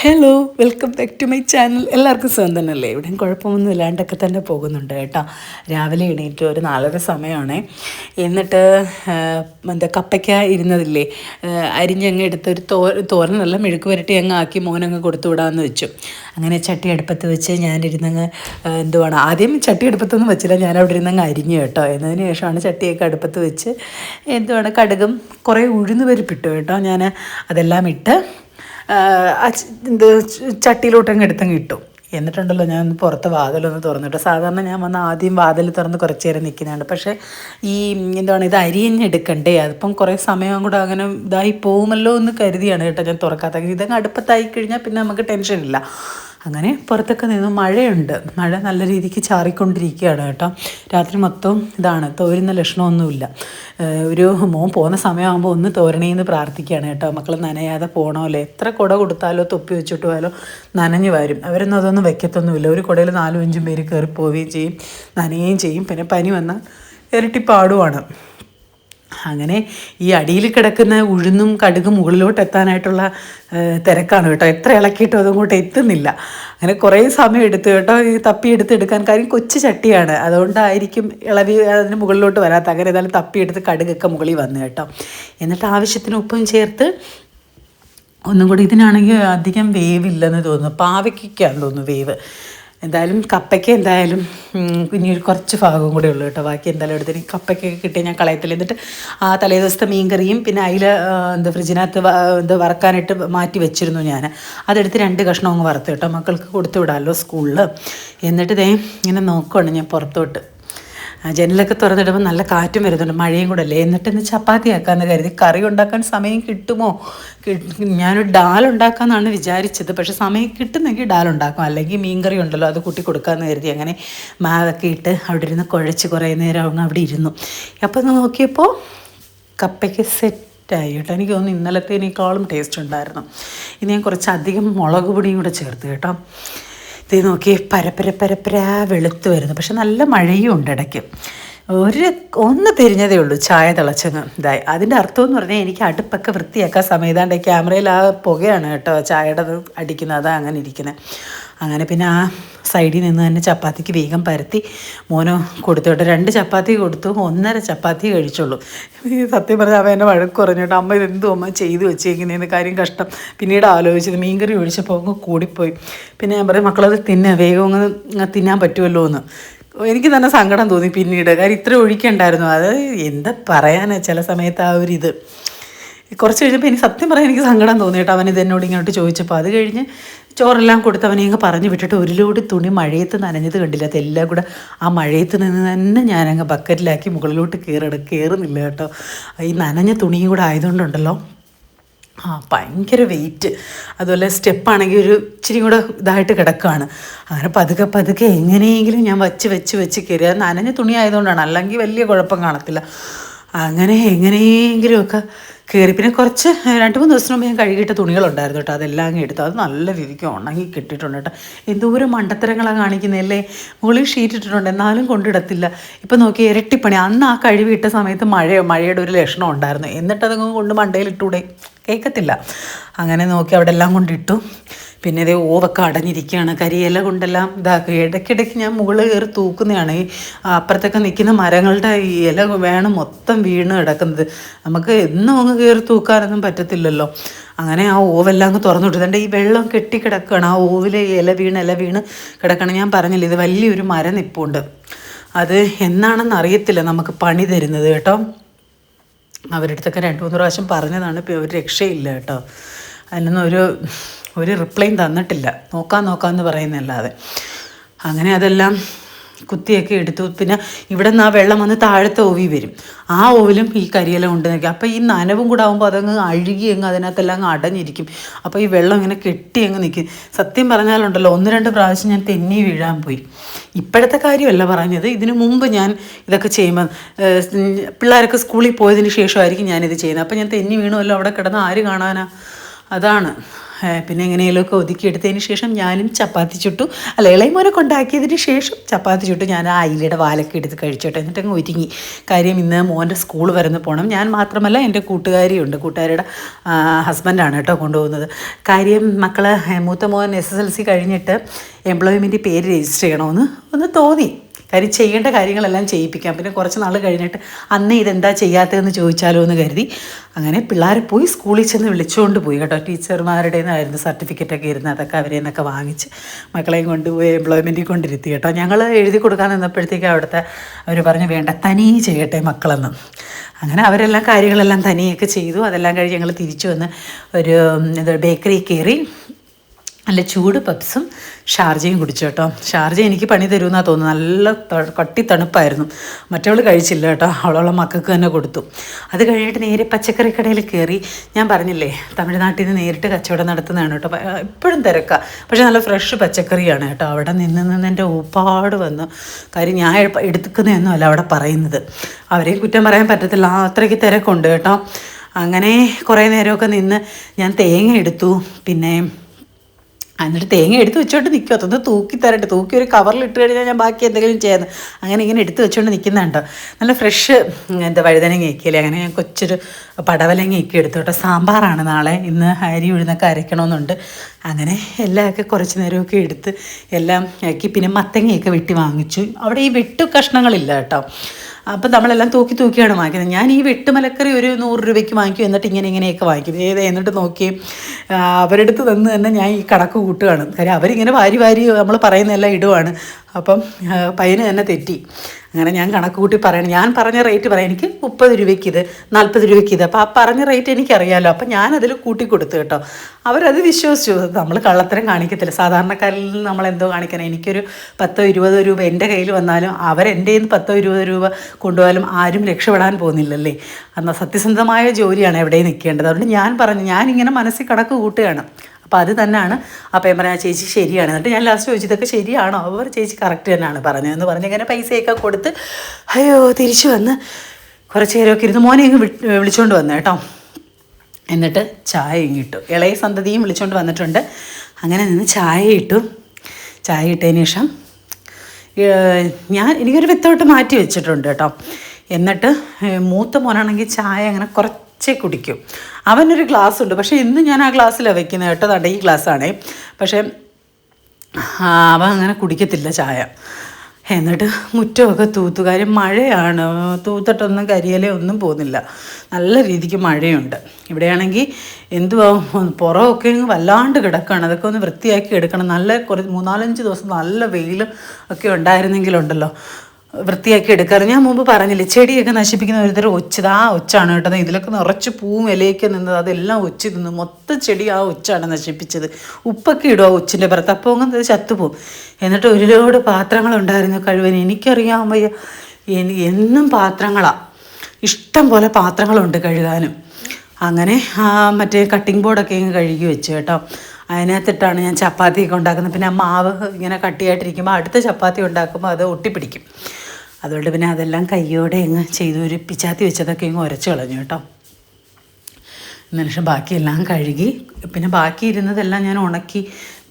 Hello welcome back to my channel എല്ലാവർക്കും സുഖം തന്നെയല്ലേ? ഇവിടെയും കുഴപ്പമൊന്നും ഇല്ലാണ്ടൊക്കെ തന്നെ പോകുന്നുണ്ട് കേട്ടോ. രാവിലെ എണീറ്റ് ഒരു നാലര സമയമാണ്. എന്നിട്ട് എന്താ കപ്പയ്ക്ക ഇരുന്നതില്ലേ? അരിഞ്ഞങ്ങ് എടുത്ത് ഒരു തോ നല്ല മെഴുക്ക് പുരട്ടി അങ്ങ് ആക്കി മോനങ്ങ് കൊടുത്തു വിടാമെന്ന് വെച്ചു. അങ്ങനെ ചട്ടി അടുപ്പത്ത് വെച്ച് ഞാനിരുന്നങ്ങ് എന്തുവാണ്? ആദ്യം ചട്ടി അടുപ്പത്തൊന്നും വെച്ചില്ല. ഞാൻ അവിടെ ഇരുന്നങ്ങ് അരിഞ്ഞു കേട്ടോ. എന്നതിന് ശേഷമാണ് ചട്ടിയൊക്കെ അടുപ്പത്ത് വെച്ച് എന്തുവാണ്? കടുകും കുറേ ഉഴുന്ന് പരിപ്പിട്ടു കേട്ടോ. ഞാൻ അതെല്ലാം ഇട്ട് ഇത് ചട്ടിയിലോട്ടങ്ങ് എടുത്തങ്ങ് ഇട്ടു. എന്നിട്ടുണ്ടല്ലോ ഞാൻ പുറത്ത് വാതിലൊന്ന് തുറന്നിട്ട്. സാധാരണ ഞാൻ വന്ന് ആദ്യം വാതിൽ തുറന്ന് കുറച്ച് നേരം നിൽക്കുന്നതാണ്. പക്ഷേ ഈ എന്താണ് ഇത് അരിയഞ്ഞെടുക്കണ്ടേ അതിപ്പം കുറേ സമയം കൂടെ അങ്ങനെ ഇതായി പോകുമല്ലോ എന്ന് കരുതിയാണ് കേട്ടോ ഞാൻ തുറക്കാത്ത ഇതങ്ങ് അടുപ്പത്തായി കഴിഞ്ഞാൽ പിന്നെ നമുക്ക് ടെൻഷനില്ല അങ്ങനെ പുറത്തൊക്കെ നിന്ന് മഴയുണ്ട്. മഴ നല്ല രീതിക്ക് ചാറിക്കൊണ്ടിരിക്കുകയാണ് കേട്ടോ. രാത്രി മൊത്തം ഇതാണ്. തോരുന്ന ലക്ഷണമൊന്നുമില്ല. ഒരു മോൻ പോകുന്ന സമയമാകുമ്പോൾ ഒന്ന് തോരണേന്ന് പ്രാർത്ഥിക്കുകയാണ് കേട്ടോ. മക്കൾ നനയാതെ പോകണമല്ലോ എത്ര കുട കൊടുത്താലോ തൊപ്പി വെച്ചിട്ട് പോയാലോ നനഞ്ഞു വരും. അവരൊന്നും അതൊന്നും വെക്കത്തൊന്നുമില്ല. ഒരു കുടയിൽ നാലും അഞ്ചും പേര് കയറി പോവുകയും ചെയ്യും. നനയുകയും ചെയ്യും. പിന്നെ പനി വന്നാൽ ഇരട്ടി പാടുവാണ്. അങ്ങനെ ഈ അടിയിൽ കിടക്കുന്ന ഉഴുന്നും കടുകും മുകളിലോട്ട് എത്താനായിട്ടുള്ള തിരക്കാണ് കേട്ടോ. എത്ര ഇളക്കിയിട്ടും അതങ്ങോട്ട് എത്തുന്നില്ല. അങ്ങനെ കുറേ സമയം എടുത്തു കേട്ടോ. ഈ തപ്പി എടുത്തെടുക്കാൻ കാര്യം കൊച്ചു ചട്ടിയാണ്. അതുകൊണ്ടായിരിക്കും ഇളവി അതിന് മുകളിലോട്ട് വരാത്ത അങ്ങനെ ഏതായാലും തപ്പിയെടുത്ത് കടുകൊക്കെ മുകളിൽ വന്നു കേട്ടോ. എന്നിട്ട് ആവശ്യത്തിന് ഉപ്പും ചേർത്ത് ഒന്നും കൂടി ഇതിനാണെങ്കിൽ അധികം വേവില്ലെന്ന് തോന്നുന്നു. പാവയ്ക്കാന്ന് തോന്നുന്നു വേവ്. എന്തായാലും കപ്പയ്ക്ക് എന്തായാലും ഇനി കുറച്ച് ഭാഗവും കൂടെ ഉള്ളൂ കേട്ടോ. ബാക്കി എന്തായാലും എടുത്തിട്ട് ഈ കപ്പയ്ക്കൊക്കെ കിട്ടിയ ഞാൻ കളയത്തില്ല. എന്നിട്ട് ആ തലേ ദിവസത്തെ മീൻകറിയും പിന്നെ അതിൽ എന്താ ഫ്രിഡ്ജിനകത്ത് എന്താ വറക്കാനായിട്ട് മാറ്റി വെച്ചിരുന്നു ഞാൻ. അതെടുത്ത് രണ്ട് കഷ്ണം അങ്ങ് വറുത്ത് കേട്ടോ. മക്കൾക്ക് കൊടുത്തു വിടാമല്ലോ സ്കൂളിൽ എന്നിട്ട് ദേ ഇങ്ങനെ നോക്കുകയാണ് ഞാൻ പുറത്തോട്ട്. ജനലൊക്കെ തുറന്നിടുമ്പോൾ നല്ല കാറ്റും വരുന്നുണ്ട് മഴയും കൂടെ അല്ലേ? എന്നിട്ട് ഇന്ന് ചപ്പാത്തി ആക്കാമെന്ന് കരുതി. കറി ഉണ്ടാക്കാൻ സമയം കിട്ടുമോ? ഞാനൊരു ഡാൽ ഉണ്ടാക്കാമെന്നാണ് വിചാരിച്ചത്. പക്ഷെ സമയം കിട്ടുന്നെങ്കിൽ ഡാൽ ഉണ്ടാക്കും. അല്ലെങ്കിൽ മീൻകറി ഉണ്ടല്ലോ അത് കുട്ടി കൊടുക്കാമെന്ന് കരുതി അങ്ങനെ മാവൊക്കെ ഇട്ട് അവിടെ ഇരുന്ന് കുഴച്ച് കുറേ നേരം അവങ്ങ് അവിടെ ഇരുന്നു. അപ്പോൾ നോക്കിയപ്പോൾ കപ്പയ്ക്ക് സെറ്റ് സെറ്റായി കേട്ടോ. എനിക്ക് തോന്നുന്നു ഇന്നലത്തേനേക്കാളും ടേസ്റ്റ് ഉണ്ടായിരുന്നു. ഇനി ഞാൻ കുറച്ചധികം മുളക് പൊടിയും കൂടെ ചേർത്ത് കേട്ടോ. ഇത് നോക്കി പരപ്പര പരപ്പര വെളുത്ത് വരുന്നു. പക്ഷെ നല്ല മഴയും ഉണ്ട് ഇടയ്ക്ക്. ഒരു ഒന്ന് തിരിഞ്ഞതേ ഉള്ളൂ ചായ തിളച്ചങ്ങ്. ഇതായി അതിന്റെ അർത്ഥം എന്ന് പറഞ്ഞാൽ എനിക്ക് അടുപ്പൊക്കെ വൃത്തിയാക്കാൻ സമയത്താണ്ട് ക്യാമറയിൽ ആ പുകയാണ് കേട്ടോ ചായയുടെ അടിക്കുന്നത്. അതാ അങ്ങനെ ഇരിക്കുന്നത് അങ്ങനെ പിന്നെ ആ സൈഡിൽ നിന്ന് തന്നെ ചപ്പാത്തിക്ക് വേഗം പരത്തി മോനോ കൊടുത്തു കേട്ടോ രണ്ട് ചപ്പാത്തി കൊടുത്തു ഒന്നര ചപ്പാത്തി കഴിച്ചുള്ളൂ. സത്യം പറഞ്ഞാൽ അവൻ എന്നെ വഴക്ക് പറഞ്ഞു അമ്മ ഇതെന്തോ അമ്മ ചെയ്തു വെച്ചേക്കുന്നതിന് കാര്യം കഷ്ടം. പിന്നീട് ആലോചിച്ചത് മീൻകറി ഒഴിച്ചപ്പോൾ അങ്ങ് കൂടിപ്പോയി. പിന്നെ ഞാൻ പറയും മക്കളത് തിന്നുക വേഗം ഒന്ന് തിന്നാൻ പറ്റുമല്ലോ എന്ന്. എനിക്ക് തന്നെ സങ്കടം തോന്നി പിന്നീട്. കാര്യം ഇത്ര ഒഴിക്കണ്ടായിരുന്നു. അത് എന്താ പറയാനാ ചില സമയത്ത് ആ ഒരു ഇത്. കുറച്ച് കഴിഞ്ഞപ്പോൾ എനിക്ക് സത്യം പറയാൻ എനിക്ക് സങ്കടം തോന്നി കേട്ടോ. അവൻ ഇതെന്നോട് ഇങ്ങോട്ട് ചോദിച്ചപ്പോൾ അത് കഴിഞ്ഞ് ചോറെല്ലാം കൊടുത്ത് അവനെ അങ്ങ് പറഞ്ഞു വിട്ടിട്ട് ഒരു ലോടി തുണി മഴയത്ത് നനഞ്ഞത് കണ്ടില്ല. അതെല്ലാം കൂടെ ആ മഴയത്ത് നിന്ന് തന്നെ ഞാനങ്ങ് ബക്കറ്റിലാക്കി മുകളിലോട്ട് കയറിട കയറുന്നില്ല കേട്ടോ. ഈ നനഞ്ഞ തുണിയും കൂടെ ആയതുകൊണ്ടുണ്ടല്ലോ. ആ ഭയങ്കര വെയിറ്റ് അതുപോലെ സ്റ്റെപ്പാണെങ്കിൽ ഒരു ഇച്ചിരി കൂടെ ഇതായിട്ട് കിടക്കുകയാണ് അങ്ങനെ പതുക്കെ പതുക്കെ എങ്ങനെയെങ്കിലും ഞാൻ വച്ച് വെച്ച് വെച്ച് കയറി അത് നനഞ്ഞ തുണി ആയതുകൊണ്ടാണ്. അല്ലെങ്കിൽ വലിയ കുഴപ്പം കാണത്തില്ല. അങ്ങനെ എങ്ങനെയെങ്കിലുമൊക്കെ കയറി പിന്നെ കുറച്ച് രണ്ട് മൂന്ന് ദിവസം മുമ്പ് ഞാൻ കഴുകിയിട്ട തുണികളുണ്ടായിരുന്നു കേട്ടോ. അതെല്ലാം അങ്ങ് എടുത്തു. അത് നല്ല രീതിക്ക് ഉണങ്ങി കിട്ടിയിട്ടുണ്ട് കേട്ടോ. എന്തോരം മണ്ടത്തരങ്ങളാണ് കാണിക്കുന്നതല്ലേ മുകളിൽ ഷീറ്റ് ഇട്ടിട്ടുണ്ട്. എന്നാലും കൊണ്ടിടത്തില്ല. ഇപ്പം നോക്കി ഇരട്ടിപ്പണി. അന്ന് ആ കഴുകിയിട്ട സമയത്ത് മഴയോ മഴയുടെ ഒരു ലക്ഷണം ഉണ്ടായിരുന്നു. എന്നിട്ട് എന്നിട്ടതങ്ങ് കൊണ്ട് മണ്ടയിൽ ഇട്ടൂടെ കേൾക്കത്തില്ല അങ്ങനെ നോക്കി അവിടെ എല്ലാം കൊണ്ടിട്ടു പിന്നെ ഇതേ ഓവൊക്കെ അടഞ്ഞിരിക്കുകയാണ്. കരിയില കൊണ്ടെല്ലാം ഇതാക്കുക ഇടയ്ക്കിടയ്ക്ക് ഞാൻ മുകളിൽ കയറി തൂക്കുന്നതാണ്. ഈ അപ്പുറത്തൊക്കെ നിൽക്കുന്ന മരങ്ങളുടെ ഈ ഇല വേണം മൊത്തം വീണ് കിടക്കുന്നത്. നമുക്ക് എന്നും അങ്ങ് കയറി തൂക്കാനൊന്നും പറ്റത്തില്ലല്ലോ. അങ്ങനെ ആ ഓവെല്ലാം അങ്ങ് തുറന്നു വിട്ടു. ഈ വെള്ളം കെട്ടിക്കിടക്കുകയാണ്. ആ ഓവിലെ ഇല വീണ് ഇല വീണ് കിടക്കണം ഞാൻ പറഞ്ഞില്ല ഇത് വലിയൊരു മരം നിപ്പുണ്ട് അത് എന്നാണെന്ന് അറിയത്തില്ല നമുക്ക് പണി തരുന്നത് കേട്ടോ. അവരുടെ അടുത്തൊക്കെ രണ്ട് മൂന്ന് പ്രാവശ്യം പറഞ്ഞതാണ് ഒരു രക്ഷയില്ല കേട്ടോ. അതിനൊന്നും ഒരു ഒരു റിപ്ലൈയും തന്നിട്ടില്ല. നോക്കാം നോക്കാമെന്ന് പറയുന്നല്ലാതെ അങ്ങനെ അതെല്ലാം കുത്തിയൊക്കെ എടുത്തു. പിന്നെ ഇവിടെ നിന്ന് ആ വെള്ളം വന്ന് താഴത്തെ ഓവി വരും. ആ ഓവിലും ഈ കരിയില കൊണ്ട് നിൽക്കും അപ്പോൾ ഈ നനവും കൂടെ ആകുമ്പോൾ അതങ്ങ് അഴുകി അങ്ങ് അതിനകത്തെല്ലാം അങ്ങ് അടഞ്ഞിരിക്കും. അപ്പോൾ ഈ വെള്ളം ഇങ്ങനെ കെട്ടി അങ്ങ് നിൽക്കും സത്യം പറഞ്ഞാലുണ്ടല്ലോ ഒന്ന് രണ്ട് പ്രാവശ്യം ഞാൻ തെന്നി വീഴാൻ പോയി. ഇപ്പോഴത്തെ കാര്യമല്ല പറഞ്ഞത്. ഇതിനു മുമ്പ് ഞാൻ ഇതൊക്കെ ചെയ്യുമ്പോൾ പിള്ളേരൊക്കെ സ്കൂളിൽ പോയതിന് ശേഷമായിരിക്കും ഞാനിത് ചെയ്യുന്നത്. അപ്പോൾ ഞാൻ തെന്നി വീണുമല്ലോ അവിടെ കിടന്ന് ആര് കാണാനാ? അതാണ്. പിന്നെ എങ്ങനെയെങ്കിലുമൊക്കെ ഒതുക്കിയെടുത്തതിന് ശേഷം ഞാനും ചപ്പാത്തി ചുട്ടു. അല്ല ഇളയമോനെ കൊണ്ടാക്കിയതിന് ശേഷം ചപ്പാത്തി ചുട്ടു. ഞാൻ ആ അയിലയുടെ വാലൊക്കെ എടുത്ത് കഴിച്ചോട്ടെ. എന്നിട്ട് അങ്ങ് ഒരുങ്ങി. കാര്യം ഇന്ന് മോന്റെ സ്കൂൾ വരുന്ന പോകണം ഞാൻ മാത്രമല്ല എന്റെ കൂട്ടുകാരിയുണ്ട്. കൂട്ടുകാരിയുടെ ആ, ഹസ്ബൻഡാണ് കേട്ടോ കൊണ്ടുപോകുന്നത്. കാര്യം മക്കളെ മൂത്ത മോൻ എസ് എസ് എൽ സി കഴിഞ്ഞിട്ട് എംപ്ലോയ്മെന്റ് പേര് രജിസ്റ്റർ ചെയ്യണമെന്ന് ഒന്ന് തോന്നി. കാര്യം ചെയ്യേണ്ട കാര്യങ്ങളെല്ലാം ചെയ്യിപ്പിക്കാം. പിന്നെ കുറച്ച് നാൾ കഴിഞ്ഞിട്ട് അന്ന് ഇതെന്താ ചെയ്യാത്തതെന്ന് ചോദിച്ചാലോ എന്ന് കരുതി അങ്ങനെ പിള്ളേരെ പോയി സ്കൂളിൽ ചെന്ന് വിളിച്ചുകൊണ്ട് പോയി കേട്ടോ. ടീച്ചർമാരുടെ നിന്നായിരുന്നു സർട്ടിഫിക്കറ്റൊക്കെ ഇരുന്ന് അതൊക്കെ അവരെ നിന്നൊക്കെ വാങ്ങിച്ച് മക്കളെയും കൊണ്ടുപോയി എംപ്ലോയ്മെന്റിൽ കൊണ്ടിരുത്തി കേട്ടോ. ഞങ്ങൾ എഴുതി കൊടുക്കാൻ നിന്നപ്പോഴത്തേക്ക് അവിടുത്തെ അവർ പറഞ്ഞു വേണ്ട തനിയെ ചെയ്യട്ടെ മക്കളെന്ന്. അങ്ങനെ അവരെല്ലാം കാര്യങ്ങളെല്ലാം തനിയൊക്കെ ചെയ്തു. അതെല്ലാം കഴിഞ്ഞ് ഞങ്ങൾ തിരിച്ചു വന്ന് ഒരു എന്താ ബേക്കറി കയറി നല്ല ചൂട് പപ്സും ഷാർജയും കുടിച്ചു കേട്ടോ. ഷാർജ എനിക്ക് പണി തരുമെന്നാണ് തോന്നുന്നു. നല്ല കട്ടി തണുപ്പായിരുന്നു. മറ്റവൾ കഴിച്ചില്ല കേട്ടോ. അവളുള്ള മക്കൾക്ക് തന്നെ കൊടുത്തു. അത് കഴിഞ്ഞിട്ട് നേരെ പച്ചക്കറി കടയിൽ കയറി ഞാൻ പറഞ്ഞില്ലേ തമിഴ്നാട്ടിൽ നിന്ന് നേരിട്ട് കച്ചവടം നടത്തുന്നതാണ് കേട്ടോ. എപ്പോഴും തിരക്കാം. പക്ഷേ നല്ല ഫ്രഷ് പച്ചക്കറിയാണ് കേട്ടോ. അവിടെ നിന്ന് നിന്ന് എന്റെ ഊപ്പാട് വന്നു കാര്യം ഞാൻ എടുക്കുന്നതൊന്നും അല്ല അവിടെ പറയുന്നത്. അവരെയും കുറ്റം പറയാൻ പറ്റത്തില്ല. അത്രയ്ക്ക് തിരക്കുണ്ട് കേട്ടോ. അങ്ങനെ കുറേ നേരമൊക്കെ നിന്ന് ഞാൻ തേങ്ങ എടുത്തു. പിന്നെ എന്നിട്ട് തേങ്ങ എടുത്ത് വെച്ചോണ്ട് നിൽക്കും അതൊന്ന് തൂക്കി തരട്ടെ. തൂക്കി ഒരു കവറിൽ ഇട്ട് കഴിഞ്ഞാൽ ഞാൻ ബാക്കി എന്തെങ്കിലും ചെയ്യുന്നു അങ്ങനെ ഇങ്ങനെ എടുത്ത് വെച്ചോണ്ട് നിൽക്കുന്നുണ്ടോ നല്ല ഫ്രഷ് എന്താ വഴുതനങ്ങയൊക്കെയല്ലേ അങ്ങനെ ഞാൻ കൊച്ചൊരു പടവലങ്ങയൊക്കെ എടുത്തു കേട്ടോ. സാമ്പാറാണ് നാളെ. ഇന്ന് അരി ഉഴുന്നൊക്കെ അരയ്ക്കണമെന്നുണ്ട് അങ്ങനെ എല്ലാമൊക്കെ കുറച്ച് നേരമൊക്കെ എടുത്ത് എല്ലാം ആക്കി. പിന്നെ മത്തങ്ങയൊക്കെ വെട്ടി വാങ്ങിച്ചു. അവിടെ ഈ വെട്ടു കഷ്ണങ്ങളില്ല കേട്ടോ. അപ്പം നമ്മളെല്ലാം തൂക്കി തൂക്കിയാണ് വാങ്ങിക്കുന്നത്. ഞാൻ ഈ വെട്ട് മലക്കറി ഒരു നൂറ് രൂപയ്ക്ക് വാങ്ങിക്കും എന്നിട്ട് ഇങ്ങനെ ഇങ്ങനെയൊക്കെ വാങ്ങിക്കും. ഏത് എന്നിട്ട് നോക്കി അവരെടുത്ത് തന്ന് തന്നെ ഞാൻ ഈ കണക്ക് കൂട്ടുകയാണ്. കാര്യം അവരിങ്ങനെ വാരി വാരി നമ്മൾ പറയുന്നതെല്ലാം ഇടുവാണ്. അപ്പം പയ്യന് തന്നെ തെറ്റി. അങ്ങനെ ഞാൻ കണക്ക് കൂട്ടി പറയണം. ഞാൻ പറഞ്ഞ റേറ്റ് പറയാം. എനിക്ക് മുപ്പത് രൂപയ്ക്ക് ഇത് നാൽപ്പത് രൂപയ്ക്ക് ഇത്. അപ്പോൾ ആ പറഞ്ഞ റേറ്റ് എനിക്കറിയാമല്ലോ അപ്പം ഞാനതിൽ കൂട്ടി കൊടുത്തു കേട്ടോ. അവരത് വിശ്വസിച്ചു. നമ്മൾ കള്ളത്തരം കാണിക്കത്തില്ല. സാധാരണക്കാരിൽ നിന്ന് നമ്മൾ എന്തോ കാണിക്കണം. എനിക്കൊരു പത്തോ ഇരുപതോ രൂപ എന്റെ കയ്യിൽ വന്നാലും അവരെന്റെ നിന്ന് പത്തോ ഇരുപതോ രൂപ കൊണ്ടുപോയാലും ആരും രക്ഷപ്പെടാൻ പോകുന്നില്ലല്ലേ? എന്നാൽ സത്യസന്ധമായ ജോലിയാണ് എവിടെയും നിൽക്കേണ്ടത്. അതുകൊണ്ട് ഞാൻ പറഞ്ഞു ഞാനിങ്ങനെ മനസ്സിൽ കണക്ക് കൂട്ടുകയാണ്. അപ്പോൾ അത് തന്നെയാണ്. ആ ഞാൻ ആ ചേച്ചി ശരിയാണ്. എന്നിട്ട് ഞാൻ ലാസ്റ്റ് ചോദിച്ചതൊക്കെ ശരിയാണോ? അവർ ചേച്ചി കറക്റ്റ് തന്നെയാണ് പറഞ്ഞതെന്ന് പറഞ്ഞ് ഇങ്ങനെ പൈസയൊക്കെ കൊടുത്ത് അയ്യോ തിരിച്ചു വന്ന് കുറച്ച് നേരമൊക്കെ ഇരുന്ന് മോനെ ഇങ്ങ് വിളിച്ചുകൊണ്ട് വന്നു കേട്ടോ എന്നിട്ട് ചായ ഇട്ടു. ഇളയ സന്തതിയും വിളിച്ചുകൊണ്ട് വന്നിട്ടുണ്ട്. അങ്ങനെ നിന്ന് ചായ ഇട്ടു. ചായ ഇട്ടതിന് ശേഷം ഞാൻ എനിക്കൊരു വിത്തോട്ട് മാറ്റി വെച്ചിട്ടുണ്ട് കേട്ടോ എന്നിട്ട് മൂത്ത മോനാണെങ്കിൽ ചായ അങ്ങനെ കുറച്ചേ കുടിക്കും. അവനൊരു ഗ്ലാസ് ഉണ്ട് പക്ഷേ ഇന്ന് ഞാൻ ആ ഗ്ലാസ്സിലാണ് വെക്കുന്നത് കേട്ടോ. തണ്ട ഗ്ലാസ്സാണേ. പക്ഷേ അവൻ അങ്ങനെ കുടിക്കത്തില്ല ചായ. എന്നിട്ട് മുറ്റമൊക്കെ തൂത്തു. കാര്യം മഴയാണ്. തൂത്തിട്ടൊന്നും കരിയലേ ഒന്നും പോകുന്നില്ല. നല്ല രീതിക്ക് മഴയുണ്ട്. ഇവിടെയാണെങ്കിൽ എന്തുവാ പുറമൊക്കെ വല്ലാണ്ട് കിടക്കുകയാണ് അതൊക്കെ ഒന്ന് വൃത്തിയാക്കി എടുക്കണം. നല്ല കുറച്ച് മൂന്നാലഞ്ച് ദിവസം നല്ല വെയിൽ ഒക്കെ ഉണ്ടായിരുന്നെങ്കിലുണ്ടല്ലോ. വൃത്തിയാക്കി എടുക്കാറ്. ഞാൻ മുമ്പ് പറഞ്ഞില്ലേ ചെടിയൊക്കെ നശിപ്പിക്കുന്ന ഒരുതരം ഒച്ചത് ആ ഒച്ചാണ് കേട്ടത് ഇതിലൊക്കെ നിറച്ച് പൂവും ഇലയൊക്കെ നിന്നത് അതെല്ലാം ഒച്ച് തിന്നു മൊത്തം ചെടി ആ ഒച്ചാണ് നശിപ്പിച്ചത്. ഉപ്പൊക്കെ ഇടും ആ ഒച്ചിന്റെ പുറത്ത്. അപ്പോൾ അങ്ങനെ ചത്തുപോകും എന്നിട്ട് ഒരുപാട് പാത്രങ്ങളുണ്ടായിരുന്നു കഴിവൻ. എനിക്കറിയാൻ വയ്യ. എനി എന്നും പാത്രങ്ങളാണ് ഇഷ്ടം പോലെ പാത്രങ്ങളുണ്ട് കഴുകാനും. അങ്ങനെ മറ്റേ കട്ടിംഗ് ബോർഡൊക്കെ കഴുകി വെച്ചു കേട്ടോ. അതിനകത്തിട്ടാണ് ഞാൻ ചപ്പാത്തിയൊക്കെ ഉണ്ടാക്കുന്നത്. പിന്നെ ആ മാവ് ഇങ്ങനെ കട്ടിയായിട്ടിരിക്കുമ്പോൾ അടുത്ത ചപ്പാത്തി ഉണ്ടാക്കുമ്പോൾ അത് ഒട്ടിപ്പിടിക്കും. അതുകൊണ്ട് പിന്നെ അതെല്ലാം കയ്യോടെ ഇങ്ങ് ചെയ്ത് ഒരു പിച്ചാത്തി വെച്ചതൊക്കെ ഇങ്ങ് ഉരച്ച് കളഞ്ഞു കേട്ടോ. എന്നിട്ട് ബാക്കിയെല്ലാം കഴുകി. പിന്നെ ബാക്കി ഇരുന്നതെല്ലാം ഞാൻ ഉണക്കി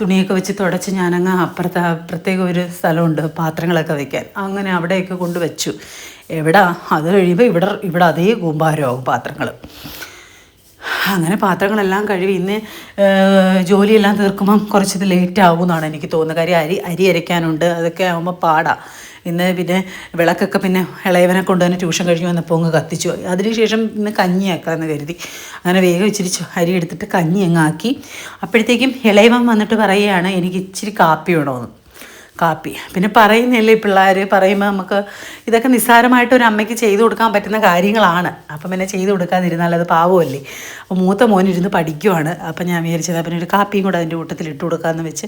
തുണിയൊക്കെ വെച്ച് തുടച്ച് ഞാനങ്ങ് അപ്പുറത്ത് പ്രത്യേക ഒരു സ്ഥലമുണ്ട് പാത്രങ്ങളൊക്കെ വെക്കാൻ. അങ്ങനെ അവിടെയൊക്കെ കൊണ്ട് വെച്ചു. എവിടെ? അത് കഴിയുമ്പോൾ ഇവിടെ ഇവിടെ അതേ കൂമ്പാരമാകും പാത്രങ്ങൾ അങ്ങനെ പാത്രങ്ങളെല്ലാം കഴുകി ഇന്ന് ജോലിയെല്ലാം തീർക്കുമ്പം കുറച്ചിത് ലേറ്റ് ആകും എന്നാണ് എനിക്ക് തോന്നുന്നത്. കാര്യം അരി അരി അരയ്ക്കാനുണ്ട്. അതൊക്കെ ആകുമ്പോൾ പാടാണ് ഇന്ന് പിന്നെ വിളക്കൊക്കെ പിന്നെ ഇളയവനെ കൊണ്ട് തന്നെ ട്യൂഷൻ കഴിഞ്ഞ് വന്നപ്പോൾ അങ്ങ് കത്തിച്ചു അതിനുശേഷം ഇന്ന് കഞ്ഞിയാക്കാമെന്ന് കരുതി. അങ്ങനെ വേഗം ഇച്ചിരി അരി എടുത്തിട്ട് കഞ്ഞി അങ്ങ് ആക്കി. അപ്പോഴത്തേക്കും ഇളയവൻ വന്നിട്ട് പറയുകയാണ് എനിക്ക് ഇച്ചിരി കാപ്പി വേണമെന്ന് കാപ്പി. പിന്നെ പറയുന്നില്ലേ പിള്ളേർ പറയുമ്പോൾ നമുക്ക് ഇതൊക്കെ നിസ്സാരമായിട്ട് ഒരു അമ്മയ്ക്ക് ചെയ്തു കൊടുക്കാൻ പറ്റുന്ന കാര്യങ്ങളാണ്. അപ്പം പിന്നെ ചെയ്തു കൊടുക്കാതിരുന്നാൽ അത് പാവമല്ലേ? അപ്പോൾ മൂത്ത മോനിരുന്ന് പഠിക്കുവാണ്. അപ്പം ഞാൻ വിചാരിച്ചത് പിന്നെ ഒരു കാപ്പിയും കൂടെ അതിന്റെ കൂട്ടത്തിൽ ഇട്ട് കൊടുക്കാമെന്ന് വെച്ച്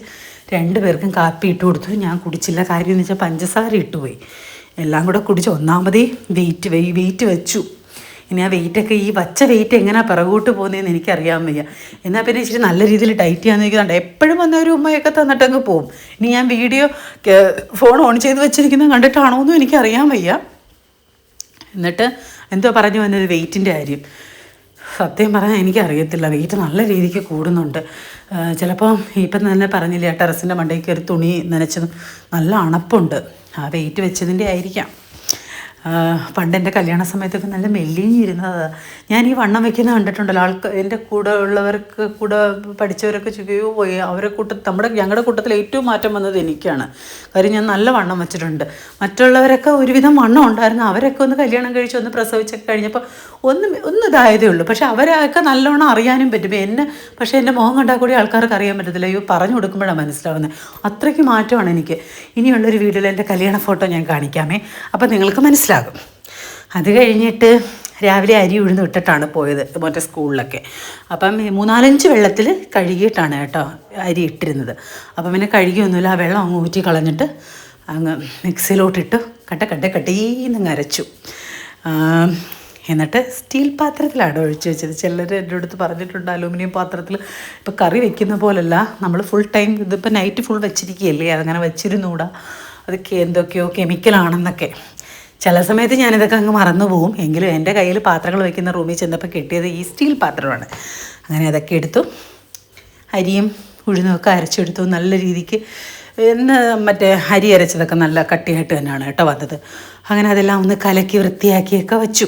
രണ്ട് പേർക്കും കാപ്പി ഇട്ട് കൊടുത്തു. ഞാൻ കുടിച്ചില്ല. കാര്യം എന്ന് വെച്ചാൽ പഞ്ചസാര ഇട്ടുപോയി. എല്ലാം കൂടെ കുടിച്ച് ഒന്നാമതേ വെയിറ്റ് വെയിറ്റ് വെച്ചു. ഇനി ആ വെയിറ്റൊക്കെ ഈ വച്ച വെയിറ്റ് എങ്ങനെയാണ് പിറകോട്ട് പോകുന്നതെന്ന് എനിക്കറിയാൻ വയ്യ. എന്നാൽ പിന്നെ ഇച്ചിരി നല്ല രീതിയിൽ ഡയറ്റ് ചെയ്യാൻ നിൽക്കുന്നുണ്ട് എപ്പോഴും വന്ന ഒരു ഉമ്മയൊക്കെ തന്നിട്ടങ്ങ് പോവും. ഇനി ഞാൻ വീഡിയോ ഫോൺ ഓൺ ചെയ്ത് വെച്ചിരിക്കുന്നത് കണ്ടിട്ടാണോ എന്നും എനിക്കറിയാൻ വയ്യ. എന്നിട്ട് എന്തോ പറഞ്ഞു വന്നത് വെയിറ്റിന്റെ കാര്യം. സത്യം പറഞ്ഞാൽ എനിക്കറിയത്തില്ല. വെയിറ്റ് നല്ല രീതിക്ക് കൂടുന്നുണ്ട്. ചിലപ്പോൾ ഇപ്പം തന്നെ പറഞ്ഞില്ലേ ടെറസിന്റെ മണ്ടയ്ക്ക് ഒരു തുണി നനച്ചതും നല്ല അണപ്പുണ്ട്. ആ വെയിറ്റ് വെച്ചതിന്റെ ആയിരിക്കാം. പണ്ട് എന്റെ കല്യാണ സമയത്തൊക്കെ നല്ല മെല്ലിഞ്ഞിരുന്നത്. ഞാൻ ഈ വണ്ണം വെക്കുന്ന കണ്ടിട്ടുണ്ടല്ലോ. ആൾക്ക് എന്റെ കൂടെ ഉള്ളവർക്ക് കൂടെ പഠിച്ചവരൊക്കെ ചോദിക്കുകയോ പോയി. അവരെ കൂട്ട നമ്മുടെ ഞങ്ങളുടെ കൂട്ടത്തിൽ ഏറ്റവും മാറ്റം വന്നത് എനിക്കാണ്. കാര്യം ഞാൻ നല്ല വണ്ണം വെച്ചിട്ടുണ്ട്. മറ്റുള്ളവരൊക്കെ ഒരുവിധം വണ്ണം ഉണ്ടായിരുന്നു. അവരൊക്കെ ഒന്ന് കല്യാണം കഴിച്ച് ഒന്ന് പ്രസവിച്ചൊക്കെ കഴിഞ്ഞപ്പോൾ ഒന്ന് ഒന്ന് ഇതായതേ ഉള്ളൂ. പക്ഷേ അവരൊക്കെ നല്ലോണം അറിയാനും പറ്റും. എന്നെ പക്ഷേ എന്റെ മുഖം കണ്ടാൽ കൂടി ആൾക്കാർക്ക് അറിയാൻ പറ്റത്തില്ല. അയ്യോ പറഞ്ഞു കൊടുക്കുമ്പോഴാണ് മനസ്സിലാവുന്നത്. അത്രയ്ക്ക് മാറ്റമാണ് എനിക്ക്. ഇനിയുള്ളൊരു വീഡിയോയിൽ എന്റെ കല്യാണ ഫോട്ടോ ഞാൻ കാണിക്കാമേ. അപ്പോൾ നിങ്ങൾക്ക് മനസ്സിലാകും. അത് കഴിഞ്ഞിട്ട് രാവിലെ അരി ഉഴുന്ന് ഇട്ടിട്ടാണ് പോയത് മറ്റേ സ്കൂളിലൊക്കെ. അപ്പം മൂന്നാലഞ്ച് വെള്ളത്തിൽ കഴുകിയിട്ടാണ് കേട്ടോ അരി ഇട്ടിരുന്നത്. അപ്പം പിന്നെ കഴുകിയൊന്നുമില്ല ആ വെള്ളം അങ്ങ് ഊറ്റി കളഞ്ഞിട്ട് അങ്ങ് മിക്സിയിലോട്ടിട്ട് കട്ട കട്ട കട്ടീന്ന് അരച്ചു. എന്നിട്ട് സ്റ്റീൽ പാത്രത്തിലാണ് ഒഴിച്ച് വെച്ചത്. ചിലർ എന്റെ അടുത്ത് പറഞ്ഞിട്ടുണ്ട് അലൂമിനിയം പാത്രത്തിൽ. ഇപ്പോൾ കറി വെക്കുന്ന പോലല്ല നമ്മൾ ഫുൾ ടൈം ഇതിപ്പോൾ നൈറ്റ് ഫുൾ വെച്ചിരിക്കുകയല്ലേ അങ്ങനെ വെച്ചിരുന്നൂടാ. അതൊക്കെ എന്തൊക്കെയോ കെമിക്കലാണെന്നൊക്കെ ചില സമയത്ത് ഞാനിതൊക്കെ അങ്ങ് മറന്നു പോകും. എങ്കിലും എന്റെ കയ്യിൽ പാത്രങ്ങൾ വയ്ക്കുന്ന റൂമിൽ ചെന്നപ്പോൾ കിട്ടിയത് ഈ സ്റ്റീൽ പാത്രമാണ്. അങ്ങനെ അതൊക്കെ എടുത്തു. അരിയും ഉഴുന്നൊക്കെ അരച്ചെടുത്തു. നല്ല രീതിക്ക് എന്ന് മറ്റേ അരി അരച്ചതൊക്കെ നല്ല കട്ടിയായിട്ട് തന്നെയാണ് കേട്ടോ വന്നത്. അങ്ങനെ അതെല്ലാം ഒന്ന് കലക്കി വൃത്തിയാക്കിയൊക്കെ വെച്ചു.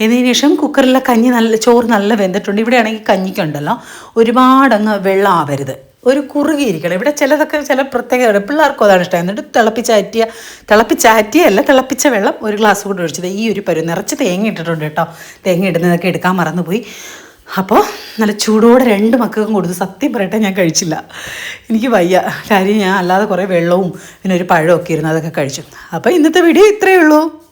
എന്നതിന് ശേഷം കുക്കറിലെ കഞ്ഞി നല്ല ചോറ് നല്ല വെന്തിട്ടുണ്ട്. ഇവിടെ ആണെങ്കിൽ കഞ്ഞിക്കുണ്ടല്ലോ. ഒരുപാടങ്ങ് വെള്ളം ആവരുത് ഒരു കുറുകിയിരിക്കണം ഇവിടെ ചിലതൊക്കെ ചില പ്രത്യേകത പിള്ളേർക്കും അതാണ് ഇഷ്ടം. എന്നിട്ട് തിളപ്പിച്ചാറ്റിയ തിളപ്പിച്ചാറ്റിയല്ല തിളപ്പിച്ച വെള്ളം ഒരു ഗ്ലാസ് കൂടി ഒഴിച്ചത് ഈ ഒരു പരുവം നിറച്ച് തേങ്ങ ഇട്ടിട്ടുണ്ട് കേട്ടോ. തേങ്ങ ഇടുന്നതൊക്കെ എടുക്കാൻ മറന്നുപോയി. അപ്പോൾ നല്ല ചൂടോടെ രണ്ട് മക്കൾക്കും കൊടുത്തു സത്യം പറയട്ടെ ഞാൻ കഴിച്ചില്ല. എനിക്ക് വയ്യ. കാര്യം ഞാൻ അല്ലാതെ കുറേ വെള്ളവും പിന്നെ ഒരു പഴമൊക്കെ ഇരുന്ന് അതൊക്കെ കഴിച്ചു. അപ്പോൾ ഇന്നത്തെ വീഡിയോ ഇത്രയേ ഉള്ളൂ.